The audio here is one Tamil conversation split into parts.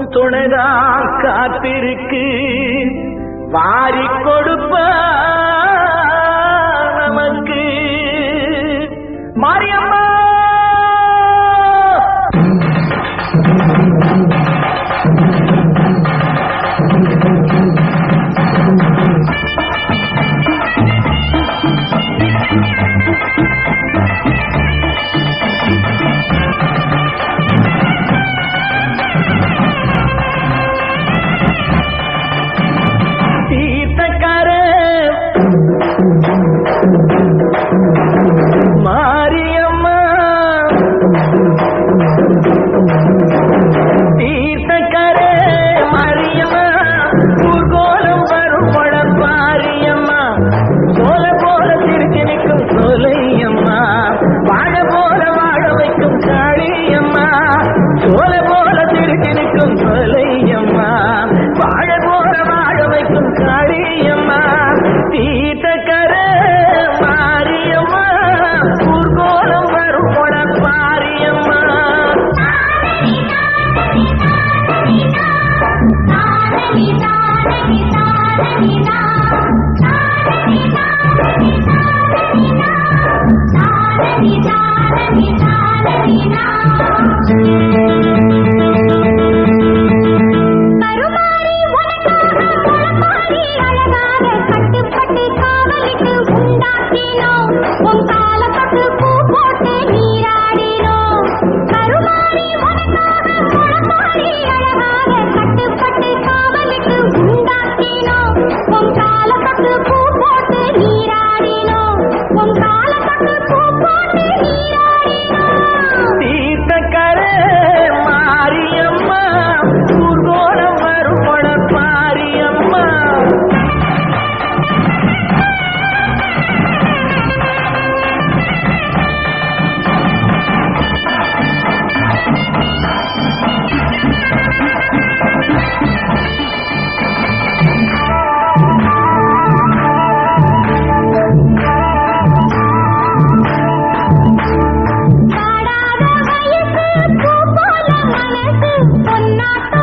உன் துணைதா காத்திருக்கு. வாரி கொடுப்ப நமக்கு. Mariamma Thank you.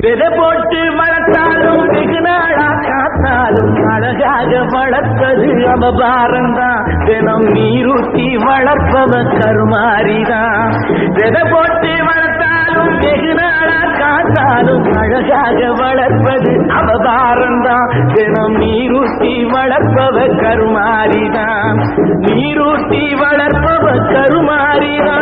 விதை போட்டு வளர்த்தாலும் வெகு நாளா காத்தாலும் அழகாக வளர்ப்பது அவபாரம்தான் தினம் நீரூத்தி வளர்ப்பவ கருமாரிதான். விதை போட்டு வெகு நாளா காத்தாலும் அழகாக வளர்ப்பது அவதாரம்தான். தினம் நீரூட்டி வளர்ப்பவ கருமாரிதான். நீரூட்டி வளர்ப்பவ கருமாரிதான்.